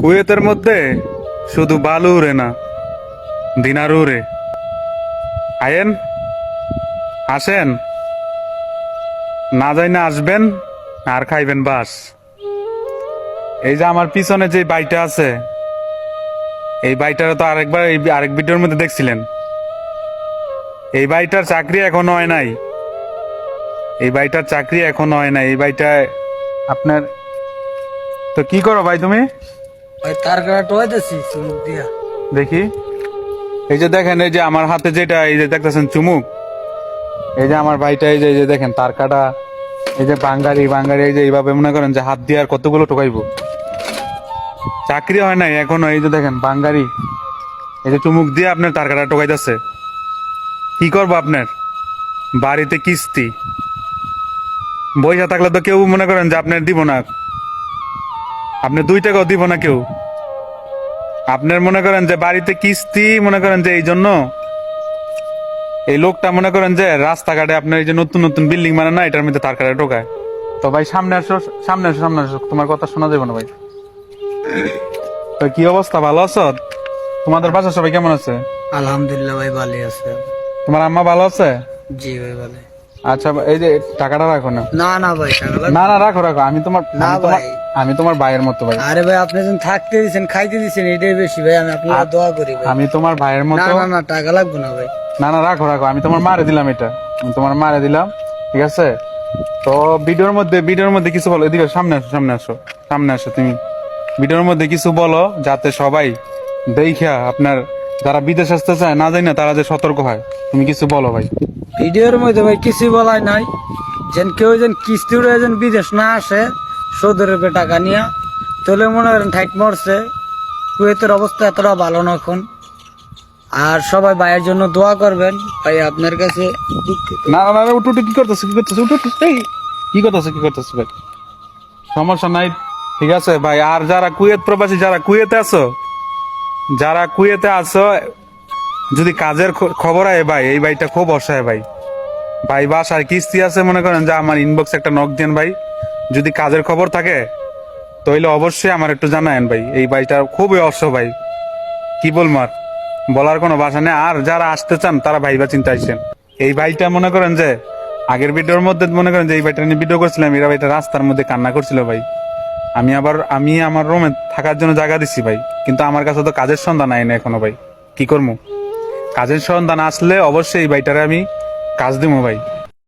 কুয়েতের মধ্যে শুধু বালু উড়ে না দিনার উড়ে আয়েন, আসেন। না যাই না আসবেন, আর খাইবেন বাস। এই যে আমার পিছনে যে বাইটা আছে, এই বাইটার তো আরেকবার, এই আরেক ভিডিওর মধ্যে দেখছিলেন। এই বাইটার চাকরি এখনও হয় নাই। এই বাইটার চাকরি এখনও হয় নাই। এই বাইটায় আপনার তো কি করো ভাই তুমি? ভাই তার টোয়াইতেছি চুমুক দিয়া। দেখি। এই যে দেখেন, এই যে আমার হাতে যেটা, এই যে দেখতেছেন চুমুক? এই যে আমার ভাইটা, এই যে এই যে দেখেন, তার কাটা, এই যে বাঙ্গারি বাঙ্গারি, এই যে এইভাবে মনে করেন যে হাত দিয়ে আর কতগুলো টোকাইবো। চাকরি হয় নাই এখনও, এই যে দেখেন, বাঙ্গারি। এই যে চুমুক দিয়ে আপনার তার কাটা টোকাইতেছে। কি করব আপনার? বাড়িতে কিস্তি। বইসা থাকলে তো কেউ মনে করেন যে আপনার দিব না। আপনি দুই টাকাও দিব না কেউ। আপনার মনে করেন যে বাড়িতে কিস্তি মনে করেন যে এই জন্য? এই লোকটা মনে করেন যে রাস্তাঘাটে আপনার এই যে নতুন নতুন বিল্ডিং মানে না এটার মধ্যে তার কাটা ঢোকায়। তো ভাই সামনে আসো সামনে আসো সামনে আসো। তোমার কথা শোনা যাবে না ভাই। তো কি অবস্থা? ভালো আছো? তোমাদের বাসা সবাই কেমন আছে? আলহামদুলিল্লাহ ভাই ভালো আছে। তোমার আম্মা ভালো আছে? জি ভাই ভালো। আচ্ছা এই যে টাকাটা রাখো না। না না ভাই টাকা না না রাখো রাখো। আমি তোমার না ভাই। আমি তোমার ভাইয়ের মতো ভাই। আরে ভাই আপনি যখন থাকতে দিচ্ছেন খাইতে দিচ্ছেন এটাই বেশি ভাই আমি আপনার দোয়া করি ভাই। আমি তোমার ভাইয়ের মতো না না টাকা লাগবে না ভাই। না না রাখো রাখো আমি তোমার মারে দিলাম এটা। আমি তোমার মারে দিলাম ঠিক আছে? তো ভিডিওর মধ্যে ভিডিওর মধ্যে কিছু বলো এদিকে সামনে আসো সামনে আসো সামনে আসো তুমি। ভিডিওর মধ্যে কিছু বলো যাতে সবাই দেখা আপনার যারা বিদেশ আসতে চায় না জানি না তারা যে সতর্ক হয়। তুমি কিছু বলো ভাই। ভিডিওর মধ্যে ভাই কিছু বলাই নাই। যেন কেউ যেন কিস্তি যেন বিদেশ না আসে সৌদি আরবে টাকা নিয়ে তাহলে মনে করেন ঠাইট মরছে। কুয়েতের অবস্থা এতটা ভালো না এখন। আর সবাই ভাইয়ের জন্য দোয়া করবেন। ভাই, আপনার কাছে না না না, উঠু কি করতেছে কি করতেছে, উঠু কি করতেছে কি করতেছে, ভাই? সমস্যা নাই, ঠিক আছে, ভাই। আর যারা কুয়েত প্রবাসী, যারা কুয়েতে আছো, যারা কুয়েতে আছো, যদি কাজের খবর আয়, ভাই, এই ভাইটা খুব অসহায়, ভাই। ভাই বাসার কিস্তি আছে, মনে করেন, যে আমার ইনবক্স একটা নক দেন, ভাই। যদি কাজের খবর থাকে, তাহলে অবশ্যই আমার একটু জানায়েন ভাই। এই ভাইটা খুবই ভাই। কি বলব আর? বলার কোনো ভাষা নেই। আর যারা আসতে চান, তারা ভাইবা চিন্তা আইসেন এই ভাইটা মনে করেন যে, আগের ভিডিওর মধ্যে মনে করেন যে, এই ভাইটা নিয়ে ভিডিও করছিলাম, এরা ভাইটা রাস্তার মধ্যে কান্না করছিল ভাই। আমি আবার, আমি আমার রুমে থাকার জন্য জায়গা দিচ্ছি ভাই। কিন্তু আমার কাছে তো কাজের সন্ধান আয় না এখনও ভাই। কি করব? কাজের সন্ধান আসলে অবশ্যই এই ভাইটারে আমি কাজ দিব ভাই।